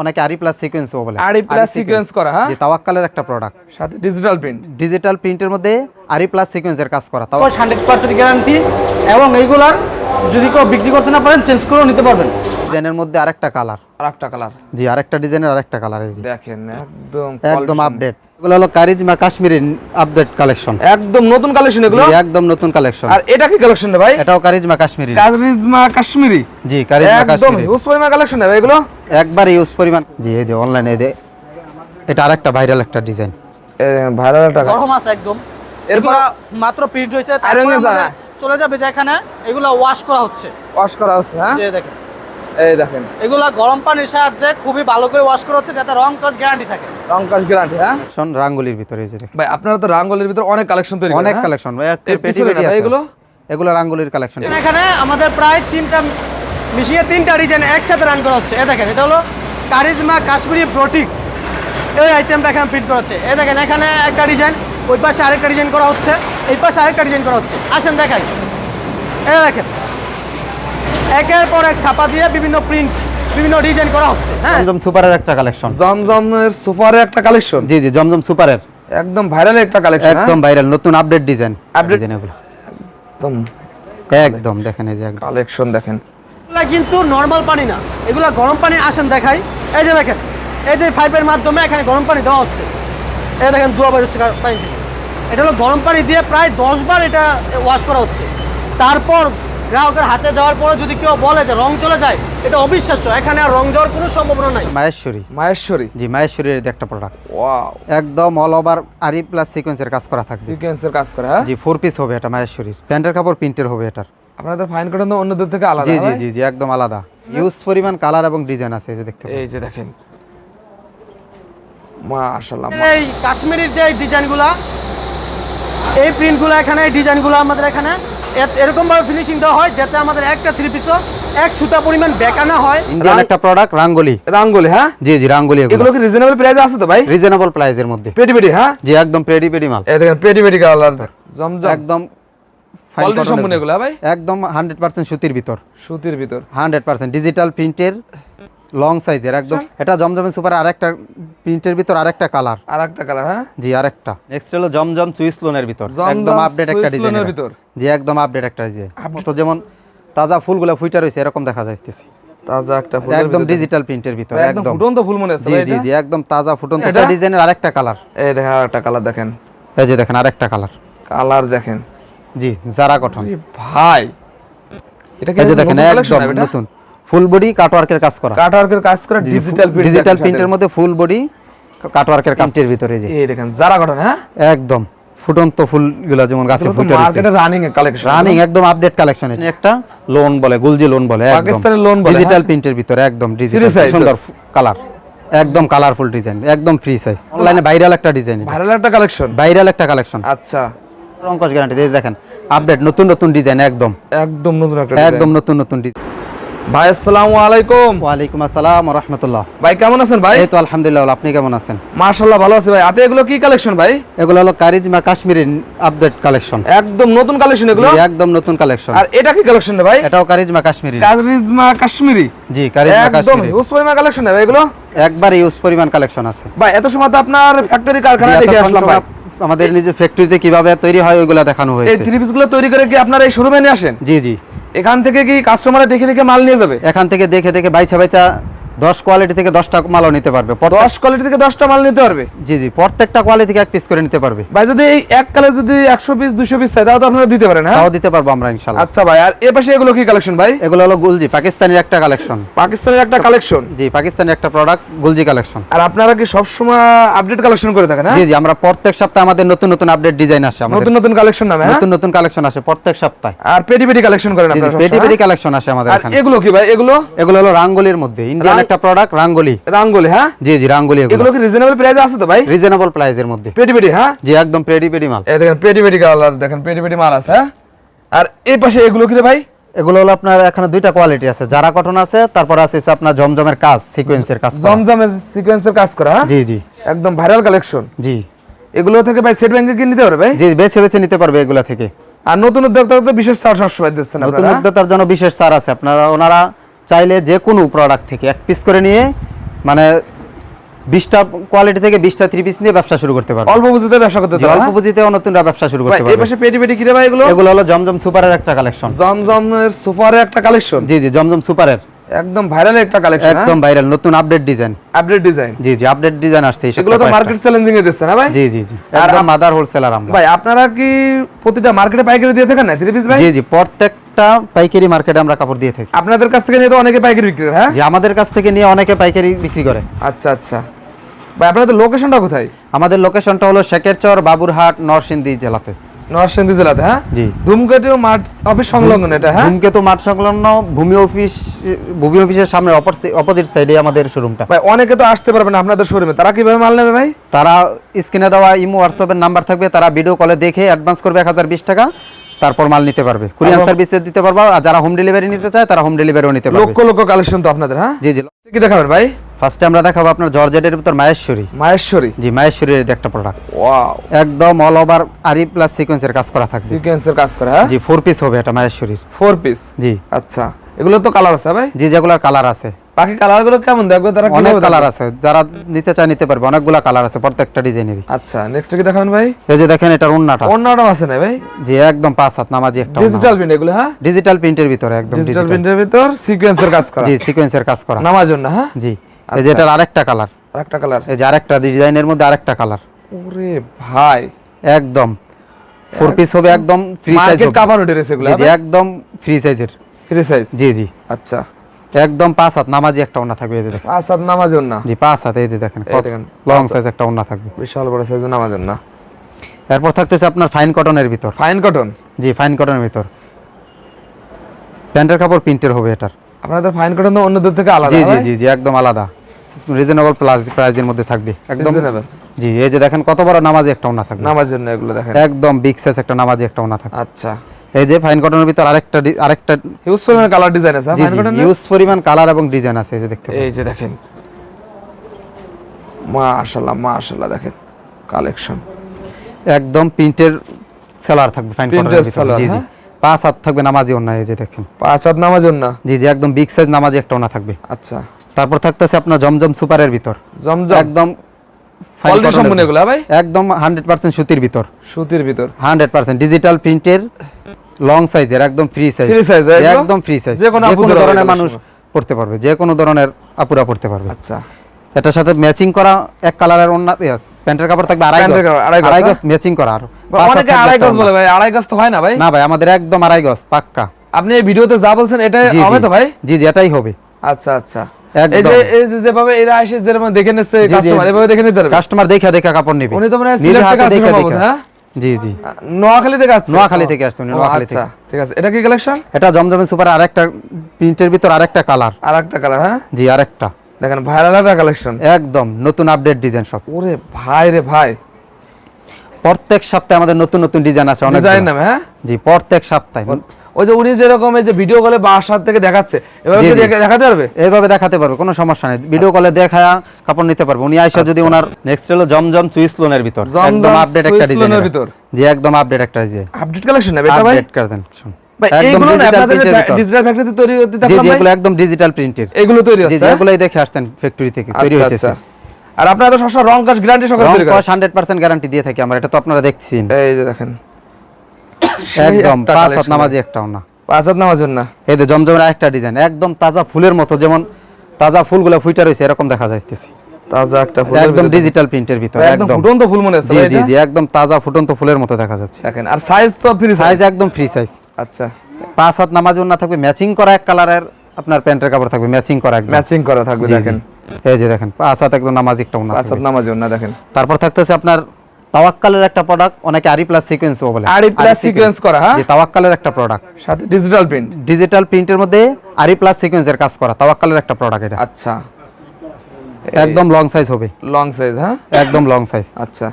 অনেকে আরি plus sequence বলে। আরি প্লাস সিকোয়েন্স করা, হ্যাঁ? যে তাওয়াক্কালের একটা প্রোডাক্ট সাথে ডিজিটাল প্রিন্ট ডিজিটাল প্রিন্টের মধ্যে আরি প্লাস সিকোয়েন্সের কাজ করা। তাও হান্ড্রেড পার্সেন্ট গ্যারান্টি এবং এইগুলার যদি কেউ বিক্রি করতে না পারেন চেঞ্জ করেও নিতে পারবেন। ডিজাইনের মধ্যে আরেকটা কালার। আর একটা কালার। জি আরেকটা ডিজাইনের আরেকটা কালার এই দেখেন একদম একদম আপডেট এগুলো হলো কারিজমা কাশ্মীরি আপডেট কালেকশন একদম নতুন কালেকশন এগুলো? একদম নতুন কালেকশন আর এটা কি কালেকশন রে ভাই? এটাও কারিজমা কাশ্মীরি। কাজরিজমা কাশ্মীরি? জি কারিজমা কাশ্মীরি একদম ইউজ পরিমাণ কালেকশন ভাই এগুলো? একবার ইউজ পরিমাণ। জি এই যে অনলাইনে এই যে এটা আরেকটা ভাইরাল একটা ডিজাইন ভাইরাল টাকা গরম আছে একদম। এরপর? মাত্র প্রিন্ট হয়েছে তারপরে চলে যাবে যেখানে এগুলো ওয়াশ করা হচ্ছে। ওয়াশ করা হচ্ছে হ্যাঁ? দেখেন। এই দেখেন। এগুলা গরম পানির সাহায্যে খুবই ভালো করে ওয়াশ করা হচ্ছে যাতে রং কাজ গ্যারান্টি থাকে। রং কাজ গ্যারান্টি হ্যাঁ? শোন রাঙ্গুলির ভিতরে এই যে ভাই আপনারা তো রাঙ্গলের ভিতরে অনেক কালেকশন তৈরি অনেক? কালেকশন ভাই একটা পেটি পেটি আছে। এগুলো? এগুলো রাঙ্গুলির কালেকশন এখানে আমাদের প্রায় তিনটা মিশিয়ে তিনটা ডিজাইন একসাথে রান করা হচ্ছে। এ দেখেন এটা হলো কারিজমা কাশ্মীরি প্রোটিক এই আইটেমটা এখানে প্রিন্ট করা হচ্ছে। এ দেখেন এখানে একটা ডিজাইন ওই পাশে আরেকটা ডিজাইন করা হচ্ছে। এই পাশে আরেকটা ডিজাইন করা হচ্ছে। আসেন দেখাই। এ দেখেন একের পর এক ছাপা দিয়ে বিভিন্ন প্রিন্ট বিভিন্ন ডিজাইন করা হচ্ছে। হ্যাঁ? জমজম সুপারের একটা কালেকশন জমজমের সুপারের একটা কালেকশন জি জি জমজম সুপারের। একদম ভাইরাল একটা কালেকশন একদম ভাইরাল নতুন আপডেট ডিজাইন আপডেট ডিজাইন এগুলো। একদম। একদম দেখেন এই যে কালেকশন দেখেন। এগুলা কিন্তু নর্মাল পানি না। এগুলা গরম পানি আসেন দেখাই। এই যে দেখেন এই যে পাইপের মাধ্যমে এখানে গরম পানি দেওয়া হচ্ছে। এই দেখেন দুয়া বের হচ্ছে পানি এটা হলো গরম পানি দিয়ে প্রায় দশ বার এটা ওয়াশ করা হচ্ছে। তারপর গ্রাহকের হাতে যাওয়ার পরে যদি কেউ বলে যে রং চলে যায় এটা অবিশ্বাস্য। এখানে আর রং যাওয়ার কোনো সম্ভাবনা নাই। মায়েশ্বরী মায়েশ্বরী জি মায়েশ্বরীর এই একটা প্রোডাক্ট ওয়াও একদম অল ওভার আরি প্লাস সিকোয়েন্সের কাজ করা থাকবে। সিকোয়েন্সের কাজ করা হ্যাঁ? জি ফোর পিস হবে এটা মায়েশ্বরীর প্যান্টের কাপড় প্রিন্টের হবে এটার। আপনাদের ফাইন কটন তো অন্যদের থেকে আলাদা জি জি জি জি একদম আলাদা। ইউজ পরিমাণ কালার এবং ডিজাইন আছে এই যে দেখতে এই যে দেখেন। মাশাআল্লাহ এই কাশ্মীরের যে ডিজাইনগুলা এই প্রিন্টগুলো এখানে এই ডিজাইনগুলো আমাদের এখানে এরকমভাবে ফিনিশিং দেওয়া হয় যাতে আমাদের একটা থ্রি পিসও এক সুতা পরিমাণ বেকানা হয়। ইন্ডিয়ান একটা প্রোডাক্ট রাঙ্গলি। রাঙ্গুলি হ্যাঁ? জি জি রাঙ্গলি এগুলো। কি রিজনেবল প্রাইসে আছে তো ভাই? রিজনেবল প্রাইসের মধ্যে। পেটি পেটি হ্যাঁ? জি একদম পেডি পেডি মাল। এই দেখেন পেটি পেটি কালার জমজম। একদম কোয়ালিটি সম্পূর্ণ এগুলো হ্যাঁ ভাই? একদম হান্ড্রেড পার্সেন্ট সুতির ভিতর। সুতির ভিতর। হান্ড্রেড পার্সেন্ট ডিজিটাল প্রিন্টের লং সাইজের একদম। এটা জমজমে সুপার আরেকটা প্রিন্টের ভিতর আরেকটা কালার। আর একটা কালার হ্যাঁ? জি আরেকটা। নেক্সট হলো জমজম সুইস লোনের ভিতর। একদম আপডেট একটা Swiss ডিজাইন এর। ভিতর। জি একদম আপডেট একটা ডিজাইন তো যেমন তাজা ফুলগুলো ফুইটা রয়েছে এরকম দেখা যাইতেছে। তাজা একটা ফুল একদম ডিজিটাল প্রিন্টের ভিতর একদম ফুটন্ত ফুল মনে আছে জি জি জি একদম তাজা ফুটন্ত এটা? ডিজাইনের আরেকটা কালার। এই দেখেন আর একটা কালার দেখেন। এই যে দেখেন আরেকটা কালার। কালার দেখেন। জি জারা কটন ভাই এটা কি দেখেন একদম নতুন। ফুল বডি কাটওয়ার্কের কাজ করা। কাটওয়ার্কের কাজ করে ডিজিটাল প্রিন্ট ডিজিটাল প্রিন্টের মধ্যে ফুল বডি কাটওয়ার্কের কাজের ভিতরে যে এই দেখেন যারা গঠন হ্যাঁ? একদম। ফুটন্ত ফুলগুলো যেমন গাছে ফুটে রয়েছে মার্কেটে রানিং এর কালেকশন রানিং একদম আপডেট কালেকশন একটা লোন বলে গুলজি লোন বলে একদম। পাকিস্তানের loan বলে, ডিজিটাল হ্যাঁ? প্রিন্টের ভিতরে একদম ডিজিটাল সুন্দর কালার একদম কালারফুল ডিজাইন একদম ফ্রি সাইজ অনলাইনে ভাইরাল একটা ডিজাইন ভাইরাল একটা কালেকশন ভাইরাল একটা কালেকশন আচ্ছা। রংকশ গ্যারান্টি দেখেন আপডেট নতুন নতুন ডিজাইন একদম। একদম নতুন একটা একদম নতুন নতুন ডিজাইন ভাই আসসালামু আলাইকুম। ওয়ালাইকুম আসসালাম রাহমাতুল্লাহ। ভাই কেমন আছেন ভাই? এই তো আলহামদুলিল্লাহ আপনি কেমন আছেন? মাশাআল্লাহ ভালো আছি ভাই। হাতে এগুলো কি কালেকশন ভাই? এগুলো হলো কারিজমা কাশ্মীরি আপডেট কালেকশন একদম নতুন কালেকশন এগুলো? একদম নতুন কালেকশন আর এটা কি কালেকশন ভাই? এটাও কারিজমা কাশ্মীরি। কাজরিজমা কাশ্মীরি? জি কারিজমা কাশ্মীরি। পরিমাণ কালেকশন ভাই এগুলো? একবার ইউজ পরিমাণ কালেকশন আছে। ভাই এত সময় তো আপনার ফ্যাক্টরি কারখানা দেখে আসলাম ভাই। আমাদের নিজের ফ্যাক্টরিতে কীভাবে তৈরি হয় ওইগুলো দেখানো এই হয়েছে। থ্রি পিসগুলো তৈরি করে কি আপনার এই শোরুমে নিয়ে আসেন? জি জি। এখান থেকে কি কাস্টমাররা দেখে দেখে মাল নিয়ে যাবে? এখান থেকে দেখে দেখে বাইচা বাইচা দশ কোয়ালিটি থেকে দশটা মালও নিতে পারবে। দশ কোয়ালিটি থেকে দশটা মাল নিতে পারবে? জি জি প্রত্যেকটা কোয়ালিটি থেকে এক পিস করে নিতে পারবে। ভাই যদি এই এক কালে যদি একশো পিস দুশো পিস চাই তাও তো আপনারা দিতে পারেন হ্যাঁ? তাও দিতে পারব আমরা ইনশাল্লাহ আচ্ছা ভাই আর পাশে এগুলো কি কালেকশন ভাই? এগুলো হলো গুলজি পাকিস্তানের একটা কালেকশন পাকিস্তানের একটা কালেকশন জি পাকিস্তানের একটা প্রোডাক্ট গুলজি কালেকশন আর আপনারা কি সবসময় আপডেট কালেকশন করে থাকেন হ্যাঁ? জি জি আমরা প্রত্যেক সপ্তাহে আমাদের নতুন নতুন আপডেট ডিজাইন আসে আমাদের। নতুন নতুন কালেকশন নামে হ্যাঁ? নতুন নতুন কালেকশন আসে প্রত্যেক সপ্তাহে। আর পেটি পেটি কালেকশন করেন আপনারা পেটি পেটি হ্যাঁ? কালেকশন আসে আমাদের এখানে। এগুলো কি ভাই এগুলো? এগুলো হলো রাঙ্গুলির মধ্যে ইন্ডিয়ান একটা প্রোডাক্ট রাঙ্গুলি। রাঙ্গুলি হ্যাঁ? জি জি রাঙ্গুলি এগুলো। কি রিজনেবল প্রাইসে আছে তো ভাই? রিজনেবল প্রাইসের মধ্যে। পেটি পেটি হ্যাঁ? জি একদম পেডি পেডি মাল। এই দেখেন পেটি পেটি কালার দেখেন পেটি পেটি মাল আছে হ্যাঁ? আর এই পাশে এগুলো কি রে ভাই? এগুলো হলো আপনার এখানে দুইটা কোয়ালিটি আছে। যারা কটন আছে তারপর আছে আপনার জমজমের কাজ সিকোয়েন্সের কাজ জমজমের সিকোয়েন্সের কাজ করা হ্যাঁ? জি জি। একদম ভাইরাল কালেকশন জি। এগুলো থেকে ভাই সেট ব্যাংকে কি নিতে পারবে ভাই? জি বেছে বেছে নিতে পারবে এগুলা থেকে। আর নতুন উদ্যোক্তা তো বিশেষ ছাড় সবসময় দিচ্ছেন নতুন আপনারা উদ্যোক্তার জন্য বিশেষ ছাড় আছে। আপনারা ওনারা চাইলে যে কোনো প্রোডাক্ট থেকে এক পিস করে নিয়ে মানে বিশটা কোয়ালিটি থেকে বিশটা থ্রি পিস নিয়ে ব্যবসা শুরু করতে পারবে। অল্প পুঁজিতে ব্যবসা করতে জি, অল্প পুঁজিতেও নতুনরা ব্যবসা শুরু করতে এই পারবে। পাশে পেটি পেটি কিরে ভাই এগুলো? এগুলো হলো জমজম সুপারের একটা কালেকশন জমজমের সুপারের একটা কালেকশন জি জি জমজম সুপারের। একদম ভাইরাল একটা কালেকশন একদম ভাইরাল নতুন আপডেট ডিজাইন আপডেট ডিজাইন জি জি আপডেট ডিজাইন আসছে এই এগুলো তো মার্কেট চ্যালেঞ্জিং এ দিচ্ছে না ভাই? জি জি জি আর একদম মাদার হোলসেলার আমরা। ভাই আপনারা কি প্রতিটা মার্কেটে পাইকারি দিয়ে থাকেন না থ্রি পিস ভাই? জি জি প্রত্যেকটা পাইকারি মার্কেটে আমরা কাপড় দিয়ে থাকি। আপনাদের কাছ থেকে নিয়ে তো অনেকে পাইকারি বিক্রি করে হ্যাঁ? যে আমাদের কাছ থেকে নিয়ে অনেকে পাইকারি বিক্রি করে। আচ্ছা আচ্ছা। ভাই আপনাদের লোকেশনটা কোথায়? আমাদের লোকেশনটা হলো শেখেরচর বাবুরহাট নরসিংদী জেলাতে। নরসিংদী জেলাতে হ্যাঁ? জি। ধূমকেতু মাঠ অফিস সংলগ্ন এটা হ্যাঁ? ধূমকেতু মাঠ সংলগ্ন ভূমি অফিস ভূমি অফিসের সামনে অপোজিট সাইডে আমাদের শোরুমটা ভাই অনেকে তো আসতে পারবে না আপনাদের শোরুমে তারা কীভাবে মাল নেবে ভাই? তারা স্ক্রিনে দেওয়া ইমো হোয়াটসঅ্যাপের নাম্বার থাকবে তারা ভিডিও কলে দেখে অ্যাডভান্স করবে এক হাজার বিশ টাকা। তারপর মাল নিতে পারবে। কুরিয়ার সার্ভিসে দিতে পারব আর যারা হোম ডেলিভারি নিতে চায় তারা হোম ডেলিভারিও নিতে পারবে। লক্ষ লক্ষ কালেকশন তো আপনাদের হ্যাঁ? জি জি। কি দেখাবেন ভাই? ফার্স্টে আমরা দেখাবো আপনার জর্জেটের ভিতর মায়েশ্বরী মায়েশ্বরী জি মায়েশ্বরীর একটা প্রোডাক্ট ওয়াও একদম অল ওভার আরি প্লাস সিকোয়েন্সের কাজ করা থাকবে। সিকোয়েন্সের কাজ করা হ্যাঁ? জি ফোর পিস হবে এটা মায়েশ্বরীর ফোর পিস জি। আচ্ছা। এগুলো তো কালার আছে ভাই? জি যেগুলোর কালার আছে। বাকি কালারগুলো কেমন? দেখবে তারা অনেক কালার আছে। যারা নিতে চায় নিতে পারবে। অনেকগুলা কালার আছে প্রত্যেকটা ডিজাইনেরই আচ্ছা নেক্সট কি দেখাবেন ভাই? এই যে দেখেন এটার উন্নাটা অন্যটাও আছে না ভাই? জি একদম পাঁচ হাত নামাজি একটা ডিজিটাল প্রিন্ট এগুলো হ্যাঁ? ডিজিটাল প্রিন্টের ভিতরে একদম ডিজিটাল প্রিন্টের ভিতর সিকোয়েন্সের কাজ করা। জি সিকোয়েন্সের কাজ করা। নামার জন্য হ্যাঁ? জি এই যে এটার আরেকটা কালার আরেকটা কালার এই যে আরেকটা ডিজাইনের মধ্যে আরেকটা কালার ওরে ভাই। একদম। ফোর পিস হবে একদম ফ্রি সাইজ মার্কেট কাভার উঠে রয়েছে এগুলো জি জি একদম ফ্রি সাইজের ফ্রি সাইজ জি জি। আচ্ছা। একদম পাঁচ হাত নামাজি একটা ওন্না থাকবে এই দেখেন। আসাদ নামার জন্য জি পাঁচ হাত এই দেখেন লং সাইজ একটা ওন্না থাকবে। বিশাল বড় সাইজ নামার জন্য এরপর থাকতেছে আপনার ফাইন কটনের ভিতর। ফাইন কটন জি ফাইন কটনের ভিতর। প্যান্টের কাপড় প্রিন্টের হবে এটার। আপনাদের ফাইন কটন তো অন্যদের থেকে আলাদা জি জি জি জি একদম আলাদা। রিজনেবল প্লাস প্রাইজের মধ্যে থাকবে। একদম জি এই যে দেখেন কত বড় নামাজি একটা ওনা থাকবে। নামার জন্য এগুলো দেখেন। একদম বিগ সাইজ একটা নামাজি একটা ওনা থাকবে। আচ্ছা। এই যে ফাইন কটনের ভিতর আরেকটা আরেকটা হিউজ পরিমাণ কালার ডিজাইন আছে ফাইন কটন ইউজ পরিমাণ কালার এবং ডিজাইন আছে এই যে দেখতে এই যে দেখেন। মাশাআল্লাহ মাশাআল্লাহ দেখেন কালেকশন একদম প্রিন্টের সেলার থাকবে ফাইন কটনের ভিতর। জি জি। হ্যাঁ? পাঁচ হাত থাকবে নামাজি ওনা এই যে দেখেন। পাঁচ হাত নামার জন্য জি জি একদম বিগ সাইজ নামাজি একটা ওনা থাকবে। আচ্ছা। তারপর থাকতেছে আপনার জমজম সুপারের ভিতর। জমজম? একদম ভাই? একদম হান্ড্রেড পার্সেন্ট সুতির ভিতর। সুতির ভিতর। হান্ড্রেড পার্সেন্ট ডিজিটাল প্রিন্টের লং সাইজের একদম ফ্রি সাইজ Free size, একদম? ফ্রি সাইজ যে কোনো ধরনের মানুষ পড়তে পারবে যে কোনো ধরনের আপুরা পড়তে পারবে। আচ্ছা। এটার সাথে ম্যাচিং করা এক কালারের অন্য প্যান্টের কাপড় থাকবে আড়াই গজ। আড়াই গজ, হ্যাঁ? গজ ম্যাচিং করা আর অনেকে আড়াই গজ বলে ভাই আড়াই গজ তো হয় না ভাই? না ভাই আমাদের একদম আড়াই গজ পাক্কা। আপনি এই ভিডিওতে যা বলছেন এটা হবে তো ভাই? জি জি এটাই হবে। আচ্ছা আচ্ছা। একদম। এই যে এই যে যেভাবে এরা এসে যেরকম দেখে নিচ্ছে। কাস্টমার এভাবে দেখে নিতে পারবে? কাস্টমার দেখে দেখে কাপড় নেবে। উনি তো মানে সিলেক্ট দেখে দেখে। হ্যাঁ? জি জি। নোয়াখালী থেকে আসছে নোয়াখালী থেকে আসছে নোয়াখালী আচ্ছা ঠিক আছে। এটা কি কালেকশন এটা জমজমে সুপার আরেকটা প্রিন্টের ভিতর আরেকটা কালার। আরেকটা কালার হ্যাঁ? জি আরেকটা। দেখেন ভাইরাল একটা কালেকশন একদম নতুন আপডেট ডিজাইন সব। ওরে ভাই রে ভাই। প্রত্যেক সপ্তাহে আমাদের নতুন নতুন ডিজাইন আছে অনেক ডিজাইন নামে হ্যাঁ? জি প্রত্যেক সপ্তাহে। ওই যে উনি যেরকম এই যে ভিডিও কলে বাসার থেকে দেখাচ্ছে এভাবে। দেখে- দেখাতে পারবে? এইভাবে দেখাতে পারবে কোনো সমস্যা নেই। ভিডিও কলে দেখা কাপড় নিতে পারবে। উনি আইসা যদি ওনার নেক্সট হলো জমজম সুইস লোনের ভিতর। আচ্ছা। একদম আপডেট একটা ডিজাইন ভিতর। জি একদম আপডেট একটা ডিজাইন আপডেট কালেকশন নেবে এটা ভাই? আপডেট করে দেন শুন। একদম ডিজিটাল প্রিন্টের এগুলো তৈরি হচ্ছে হ্যাঁ? এগুলোই দেখে আসছেন ফ্যাক্টরি থেকে তৈরি আচ্ছা আচ্ছা। আর আপনারা তো সবসময় রং কাজ গ্যারান্টি সহকারে করেন। 100% গ্যারান্টি দিয়ে থাকি আমরা এটা তো আপনারা দেখছেন। এই যে দেখেন। একদম পাঁচ হাত নামাজি একটাও না। পাঁচ হাত জন্য এই যে জমজমের একটা ডিজাইন একদম তাজা ফুলের মতো যেমন তাজা ফুলগুলো ফুইটা রয়েছে এরকম দেখা যাইতেছে। তাজা একটা ফুলের একদম ডিজিটাল প্রিন্টের ভিতর একদম একদম। ফুটন্ত ফুল মনে হচ্ছে জি জি একদম তাজা ফুটন্ত ফুলের মতো দেখা যাচ্ছে। দেখেন আর সাইজ তো ফ্রি সাইজ একদম ফ্রি সাইজ আচ্ছা। পাঁচ হাত নামাজ না থাকবে ম্যাচিং করা এক কালারের আপনার প্যান্টের কাপড় থাকবে ম্যাচিং করা একদম। ম্যাচিং করা থাকবে। দেখেন। এই যে দেখেন পাঁচ হাত একদম নামাজ একটা ওনা পাঁচ হাত থাকবে। নামার দেখেন। তারপর থাকতেছে আপনার তাওয়াক্কালের একটা প্রোডাক্ট অনেকে আরি প্লাস সিকোয়েন্স বলে। আরি plus sequence করা, হ্যাঁ? জি তাওয়াক্কালের একটা প্রোডাক্ট সাথে ডিজিটাল প্রিন্ট ডিজিটাল প্রিন্টের মধ্যে আরি প্লাস সিকোয়েন্সের কাজ করা তাওয়াক্কালের একটা প্রোডাক্ট এটা। আচ্ছা। একদম লং সাইজ হবে। লং সাইজ হ্যাঁ? একদম লং সাইজ আচ্ছা।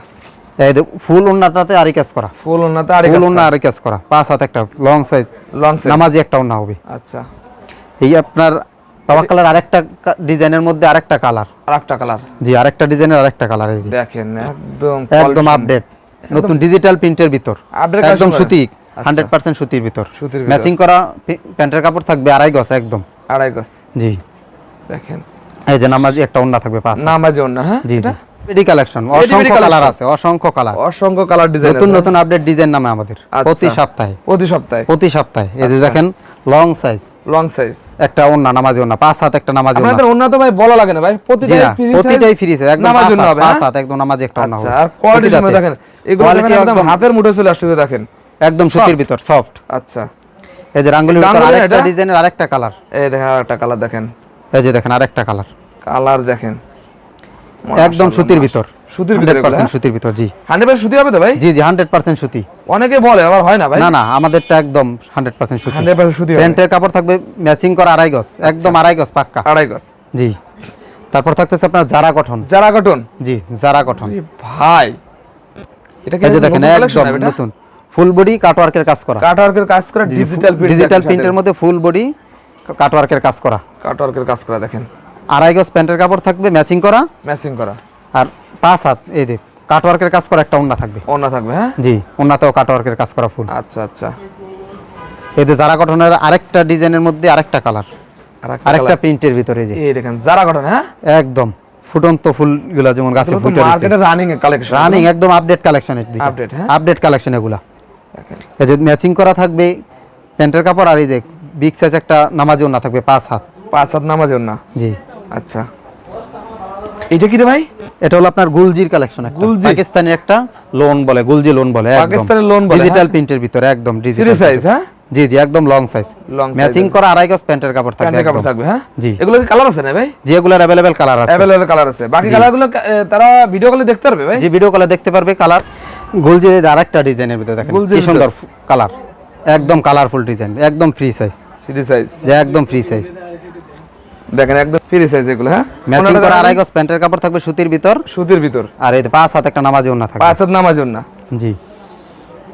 এই যে ফুল ওন্নাটাতে আরি কাজ করা। ফুল ওনাতে আর ফুল ওন্না আরি কাজ করা পাঁচ হাত একটা লং সাইজ লং সাইজ নামাজি একটা ওন্না হবে। আচ্ছা। এই আপনার তাওয়াক্কালের আরেকটা ডিজাইনের মধ্যে আরেকটা কালার। আর একটা কালার। জি আরেকটা ডিজাইনের আরেকটা কালার এই যে। দেখেন একদম একদম আপডেট নতুন ডিজিটাল প্রিন্টের ভিতর। একদম সুতি আচ্ছা। হান্ড্রেড পার্সেন্ট সুতির ভিতর। সুতির ম্যাচিং করা প্যান্টের কাপড় থাকবে আড়াই গজ একদম। আড়াই গজ। জি। দেখেন। এই যে নামাজি একটা ওন্না থাকবে পাঁচ নামাজি ওন্না হ্যাঁ? জি জি। এটা? পেডি কালেকশন অসংখ্য কালার আছে অসংখ্য কালার অসংখ্য কালার ডিজাইন নতুন নতুন আপডেট ডিজাইন নামে আমাদের। আচ্ছা। প্রতি সপ্তাহে। প্রতি সপ্তাহে। প্রতি সপ্তাহে। এই যে আচ্ছা। দেখেন লং সাইজ লং সাইজ একটা ওন্না নামাজি ওন্না পাঁচ হাত একটা নামাজি ওন্না আপনাদের ওন্না। তো ভাই বলা লাগে না ভাই প্রতিটাই না ফ্রি প্রতিটাই ফ্রি সাইজ একদম নামাজ হাত, হবে পাঁচ হ্যাঁ? হাত একদম নামাজি একটা ওন্না আচ্ছা আর কোয়ালিটি প্রতিটাতে। দেখেন এগুলো একদম হাতের মুঠে চলে আসছে দেখেন। একদম সুতির ভিতর সফট আচ্ছা। এই যে রাঙ্গুলির ভিতর আরেকটা ডিজাইনের আরেকটা কালার এই দেখেন আর একটা কালার দেখেন। এই যে দেখেন আরেকটা কালার কালার দেখেন। একদম সুতির ভিতর। সুতির ভিতর 100% সুতির ভিতর জি। হান্ড্রেড পার্সেন্ট সুতি হবে তো ভাই? জি জি হান্ড্রেড পার্সেন্ট সুতি। অনেকে বলে আবার হয় না ভাই? না না আমাদেরটা একদম হান্ড্রেড পার্সেন্ট সুতি। হান্ড্রেড পার্সেন্ট সুতি প্যান্টের কাপড় থাকবে ম্যাচিং করা আড়াই গজ একদম আড়াই গজ পাক্কা। আড়াই গজ। জি। তারপর থাকতেছে আপনার জারা কটন। যারা কটন? জি জারা কটন। ভাই এটা কি দেখেন একদম নতুন। ফুল বডি কাটওয়ার্কের কাজ করা। কাটওয়ার্কের কাজ করা ডিজিটাল প্রিন্ট ডিজিটাল প্রিন্টের মধ্যে ফুল বডি কাটওয়ার্কের কাজ করা। কাটওয়ার্কের কাজ করা দেখেন। আড়াই গজ প্যান্টের কাপড় থাকবে ম্যাচিং করা। ম্যাচিং করা। আর পাঁচ হাত এই দেখ কাটওয়ার্কের কাজ করা একটা ওন্না থাকবে। ওন্না থাকবে হ্যাঁ? জি ওন্নাতেও কাটওয়ার্কের কাজ করা ফুল। আচ্ছা আচ্ছা। এই যে জারা কটনের আরেকটা ডিজাইনের মধ্যে আরেকটা কালার আরেকটা প্রিন্টের ভিতরে যে। এই দেখেন যারা কটন হ্যাঁ? একদম ফুটন্ত ফুলগুলো যেমন গাছে ফুটে রয়েছে মার্কেটে রানিং কালেকশন রানিং একদম আপডেট কালেকশন দিকে। Update, হ্যাঁ? আপডেট কালেকশন এগুলা। এই যে ম্যাচিং করা থাকবে প্যান্টের কাপড় আর এই যে বিগ সাইজ একটা নামাজি ওন্না থাকবে পাঁচ হাত। পাঁচ হাত নামাজ না জি। আচ্ছা। এটা কি রে ভাই? এটা হলো আপনার গুলজির কালেকশন একটা। পাকিস্তানি একটা লোন বলে গুলজি লোন বলে পাকিস্তানি loan বলে, ডিজিটাল হ্যাঁ? প্রিন্টের ভিতরে একদম ডিজিটাল সাইজ হ্যাঁ? জি জি একদম লং সাইজ ম্যাচিং করা আড়াই গজ প্যান্টের কাপড় থাকবে প্যান্টের কাপড় থাকবে হ্যাঁ? জি। এগুলো কি কালার আছে না ভাই? যেগুলোর অ্যাভেলেবেল কালার আছে। অ্যাভেলেবল কালার আছে। বাকি কালারগুলো তারা ভিডিও কলে দেখতে পারবে ভাই? যে ভিডিও কলে দেখতে পারবে কালার গুলজির আরেকটা ডিজাইনের ভিতরে দেখেন কি সুন্দর কালার একদম কালারফুল ডিজাইন একদম ফ্রি সাইজ থ্রি সাইজ যে একদম ফ্রি সাইজ দেখেন একদম ফ্রি সাইজ এগুলো হ্যাঁ? ম্যাচিং করা আড়াই গজ প্যান্টের কাপড় থাকবে সুতির ভিতর। সুতির ভিতর। আর এই পাঁচ হাত একটা নামাজি ওন্না থাকবে। পাঁচ হাত নামাজ না জি।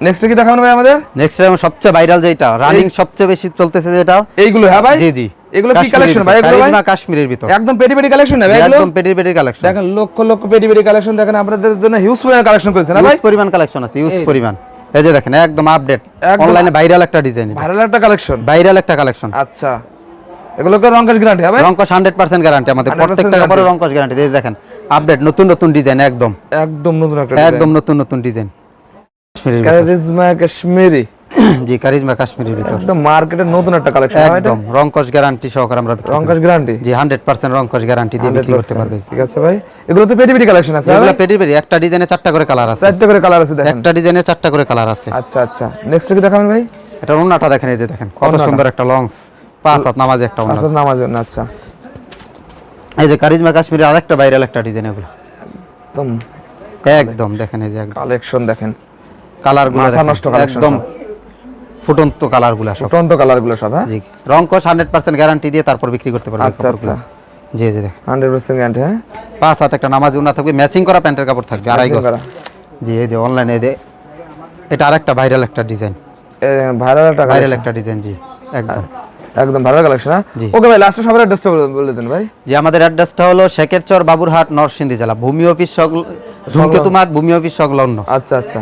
নেক্সট কি দেখাবেন ভাই আমাদের? নেক্সট টাইম সবচেয়ে ভাইরাল যেটা রানিং সবচেয়ে বেশি চলতেছে যেটা। এইগুলো হ্যাঁ ভাই? জি জি। এগুলো কি কালেকশন ভাই? এগুলো ভাই? কাশ্মীরের ভিতর। একদম পেটি পেটি কালেকশন না ভাই এগুলো? একদম পেটি পেটি কালেকশন দেখেন লক্ষ লক্ষ পেটি পেটি কালেকশন দেখেন আপনাদের জন্য হিউজ পরিমাণ কালেকশন করেছে না ভাই? পরিমাণ কালেকশন আছে এই। পরিমাণ। এই যে দেখেন একদম আপডেট অনলাইনে ভাইরাল একটা ডিজাইন ভাইরাল একটা কালেকশন ভাইরাল একটা কালেকশন আচ্ছা। এগুলো কি গ্যারান্টি হবে? রংকশ 100% গ্যারান্টি আমাদের প্রত্যেকটা কাপড়ে। রংকশ গ্যারান্টি এই দেখেন আপডেট নতুন নতুন ডিজাইন একদম। একদম নতুন একটা একদম নতুন নতুন ডিজাইন কারিজমা কাশ্মীরি। জি কারিজমা কাশ্মীরের ভিতর। একদম মার্কেটের নতুন একটা কালেকশন একদম রংকশ গ্যারান্টি সহকারে আমরা গ্যারান্টি জি 100% রংকশ গ্যারান্টি দিয়ে বিক্রি করতে পারবে। ঠিক আছে ভাই। এগুলো তো পেটি পেটি কালেকশন আছে এগুলো পেটি পেটি একটা ডিজাইনে চারটা করে কালার আছে। চারটে করে কালার আছে দেখেন। একটা ডিজাইনে চারটা করে কালার আছে। আচ্ছা আচ্ছা। নেক্সট কি দেখাবেন ভাই? এটা ওন্নাটা দেখেন এই যে দেখেন কত সুন্দর একটা লং পাঁচ হাত নামাজ একটা আচ্ছা নামাজ আচ্ছা। এই যে কারিজমা কাশ্মীরের আরেকটা ভাইরাল একটা ডিজাইন এগুলো। একদম। একদম দেখেন এই যে কালেকশন দেখেন। কালারগুলো মাথা নষ্ট collection একদম। ফুটন্ত কালারগুলো সব। টন্ত কালারগুলো সব হ্যাঁ? জি। রংকশ হান্ড্রেড পার্সেন্ট গ্যারান্টি দিয়ে তারপর বিক্রি করতে পারবে আচ্ছা আচ্ছা। জি জি দেখেন। হান্ড্রেড পার্সেন্ট গ্যারান্টি হ্যাঁ? পাঁচ হাত একটা নামাজ উন্না থাকবে। ম্যাচিং করা প্যান্টের কাপড় থাকবে আড়াই গজ। জি এই যে অনলাইনে এই যে এটা আরেকটা ভাইরাল একটা ডিজাইন ভাইরাল একটা ভাইরাল একটা ডিজাইন জি একদম। একদম ভালো কালেকশন হ্যাঁ। ওকে ভাই লাস্টে সবার অ্যাড্রেসটা বলে দেন ভাই। যে আমাদের অ্যাড্রেসটা হলো শেখেরচর বাবুরহাট নরসিংদী জেলা। ভূমি অফিস সংলগ্ন মাঠ ভূমি অফিস সংলগ্ন আচ্ছা আচ্ছা।